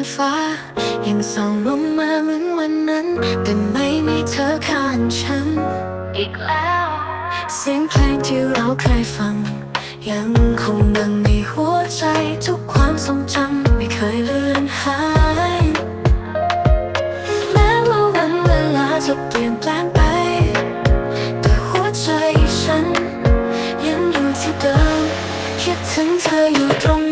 นฟ้า ยังส่องลงมาเหมือนวันนั้น แต่ไม่มีเธอข้างฉัน อีกแล้ว เสียงเพลงที่เราเคยฟัง ยังคงดังในหัวใจทุกความทรงจำไม่เคยเลือนหาย แม้ว่าวันเวลาจะเปลี่ยนแปลงไป แต่หัวใจฉัน ยังอยู่ที่เดิม คิดถึงเธออยู่ตรง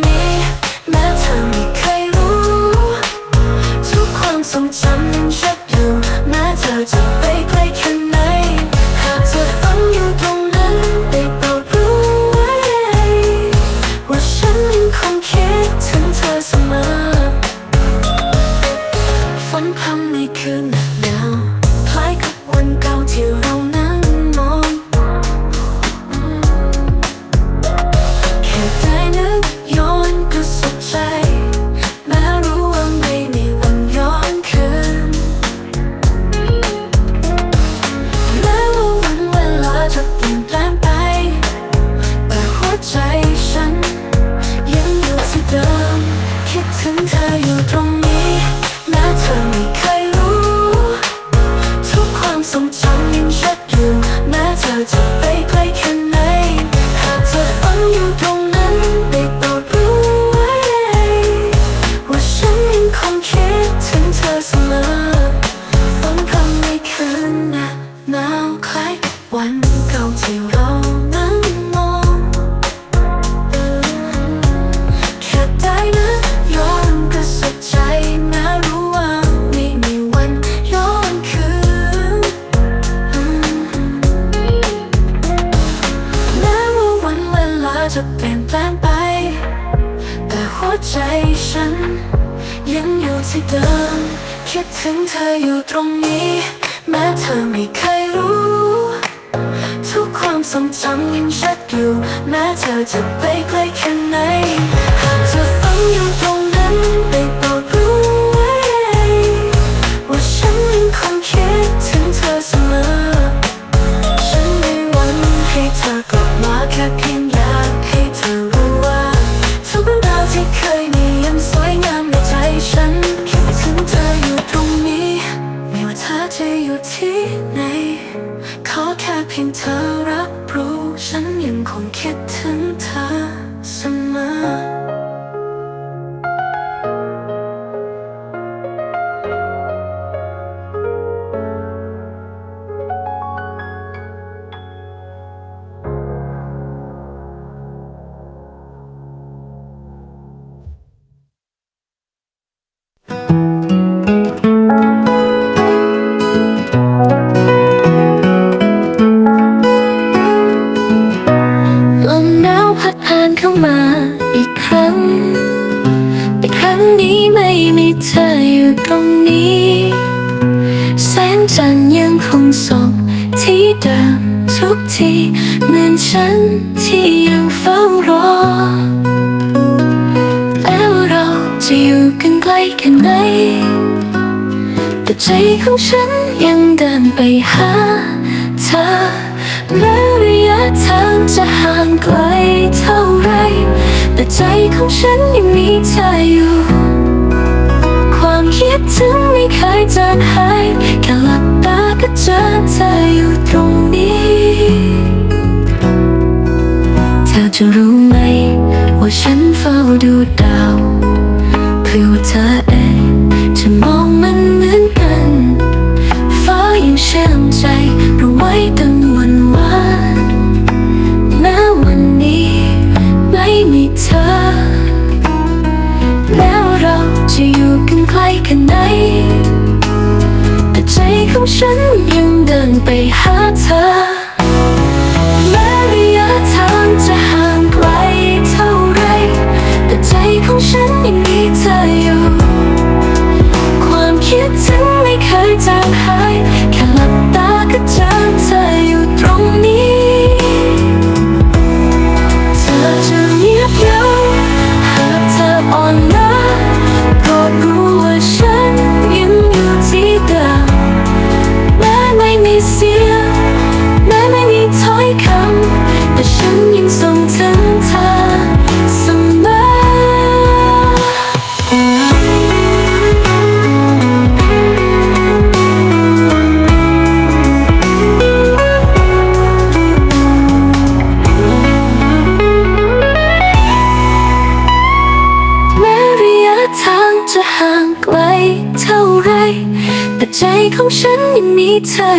กความทรงจำ ทุกความทรงจำยังชัดอยู่แม้เธอจะไปไกลแค่ ถึงเธออยู่ตรงนี้ แม้เธอไม่เคยรู้ ทุกความทรงจำยังชัดอยู่ แม้เธอจะไปไกลแค่ไหน เข้ามาอีกครั้ง แต่ครั้งนี้ไม่มีเธออยู่ตรงนี้ แสงจันทร์ยังคงส่องที่เดิมทุกทีเหมือนฉันที่ยังเฝ้ารอ แล้วเราจะอยู่กันไกลแค่ไหนแต่ใจของฉันยังเดินไปหาเธอ ทางจะห่างไกลเท่าไร แต่ใจของฉันยังมีเธออยู่ ความคิดถึงไม่เคยจางหายแค่หลับตาก็เจอเธออยู่ตรงนี้ เธอจะรู้ไหม ว่าฉันเฝ้าดูดาว เพื่อเธอ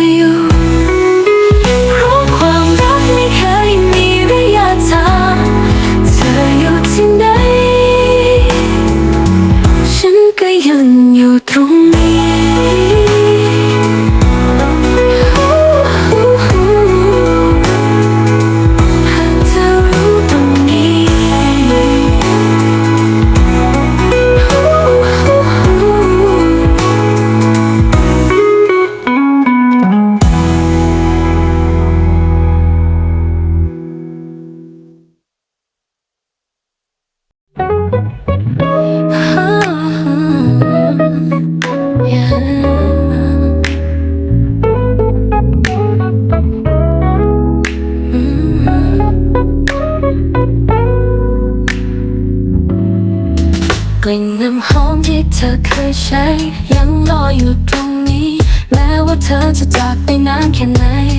นยัง ธอจะจากไปนานแค่ไหน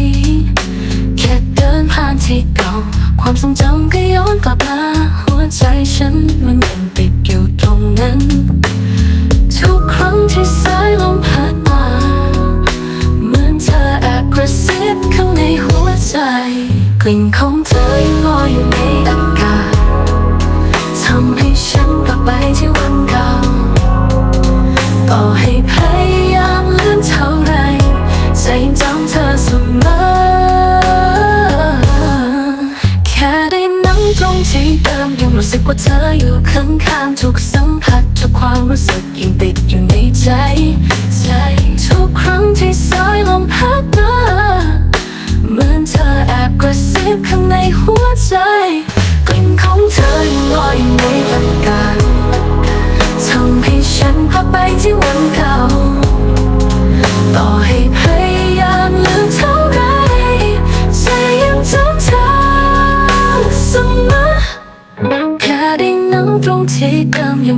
ว่าเธออยู่ข้างๆทุกสัมผัสทุกความรู้สึกยังติดอยู่ในใจใจ ทุกครั้งที่สายลมพัดมาเหมือนเธอแอบกระซิบข้างในหัวใจกลิ่นของเธอยังลอย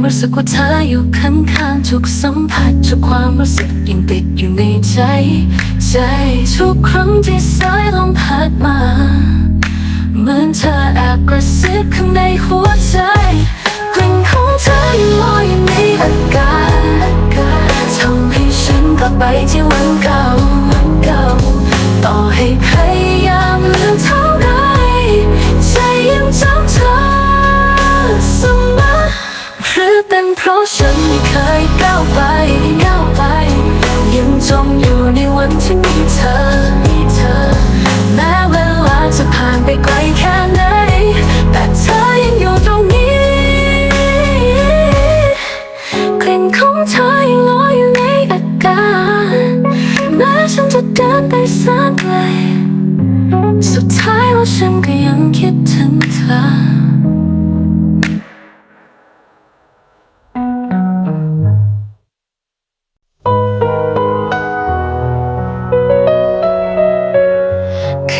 รู้สึกว่าเธออยู่ข้างๆทุกสัมผัสทุกความรู้สึกยังติดอยู่ในใจ ใจทุกครั้งที่สายลมพัดมา เหมือนเธอแอบกระซิบข้างในหัวใจกลิ่นของเธอยังลอยอยู่ในอากาศทำให้ฉันกลับไปที่วันเก่าต่อให้พยายามลืมเท่า เคยก้าวไปก้าวไป ยังจมอยู่ในวันที่มีเธอมีเธอ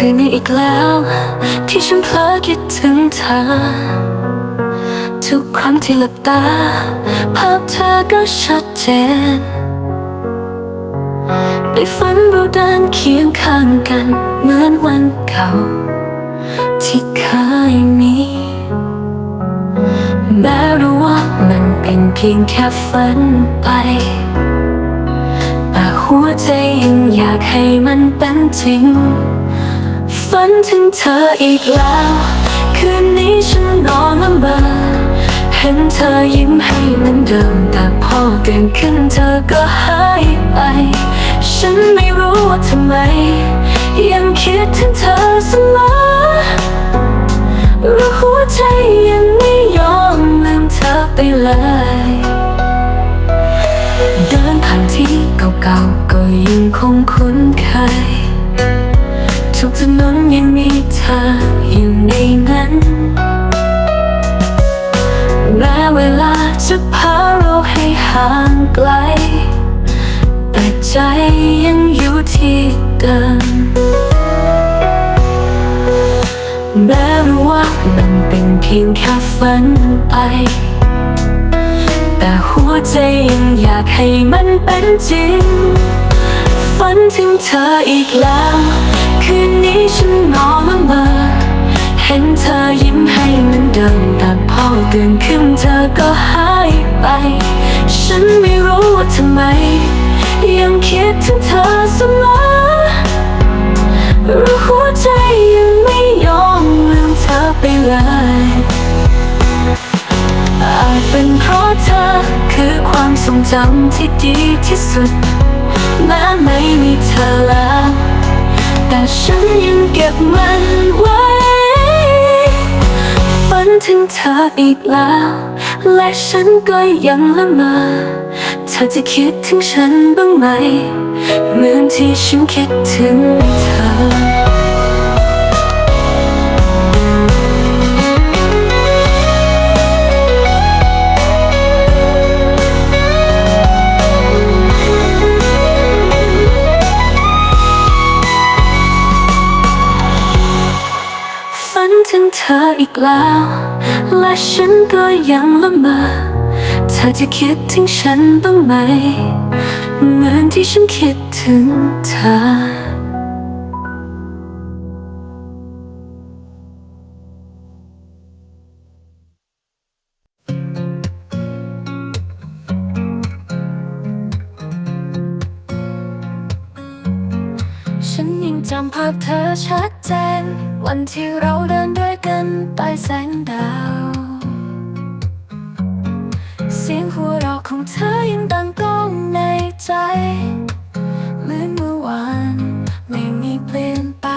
คืนนี้อีกแล้ว ที่ฉันเพลอคิดถึงเธอ ทุกครั้งที่หลับตา ภาพเธอก็ชัดเจนได้ฝันเราเดินเคียงข้างกัน เหมือนวันเก่า ที่เคยมีแม้รู้ว่ามันเป็นเพียงแค่ฝันไป แต่หัวใจยังอยากให้มันเป็นจริง ฝันถึงเธออีกแล้ว คืนนี้ฉันนอนละเมอเห็นเธอยิ้มให้เหมือนเดิม แต่พอตื่นขึ้นเธอก็หายไป ฉันไม่รู้ว่าทำไม ยังคิดถึงเธอเสมอรู้หัวใจยังไม่ยอมลืมเธอไปเลยเดินผ่านที่เก่าๆก็ยังคงคุ้นเคย ธออยู่ในนั้น แม้เวลาจะพาเราให้ห่างไกล แต่ใจยังอยู่ที่เดิม แม้รู้ว่ามันเป็นเพียงแค่ฝันไป แต่หัวใจยังอยากให้มันเป็นจริง ฝันถึงเธออีกแล้ว คืนนี้ฉันนอนละเมอเห็นเธอยิ้มให้เหมือนเดิมแต่พอตื่นขึ้นเธอก็หายไป ฉันไม่รู้ว่าทำไม ยังคิดถึงเธอเสมอรือหัวใจยังไม่ยอมลืมเธอไปเลยอาจเป็นเพราะเธอคือความทรงจำที่ดีที่สุดแม้ไม่มีเธอแล้ว แต่ฉันยังเก็บมันไว้ ฝันถึงเธออีกแล้ว และฉันก็ยังละเมอเธอจะคิดถึงฉันบ้างไหม เหมือนที่ฉันคิดถึงเธอ อีกแล้ว และฉันก็ยังละเมอเธอจะคิดถึงฉันบ้างไหม เหมือนที่ฉันคิดถึงเธอฉันยังจำภาพเธอชัดเจน วันที่เรา ใต้แสงดาว เสียงหัวเราะของเธอยังดังก้องในใจเหมือนเมื่อวานไม่มีเปลี่ยนไป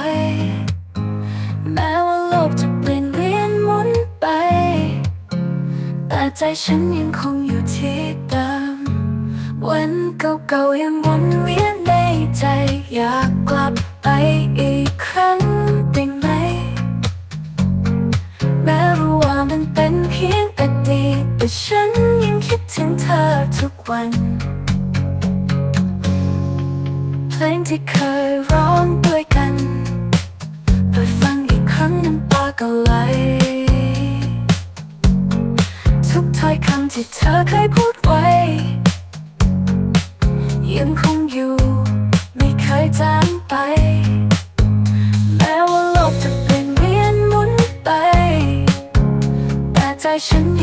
แม้ว่าโลกจะเปลี่ยนเวียนหมุนไป แต่ใจฉันยังคงอยู่ที่เดิมวันเก่าๆยังวนเวียนในใจอยากกลับไปอีกามันเป็นเพียงอดีตแต่ฉันยังคิดถึงเธอทุกวันเพลงที่เคยร้องด้วยกันเปิดฟังอีกครั้งน้ำตาก็ไหลทุกถ้อยคำที่เธอเคยพูด แต่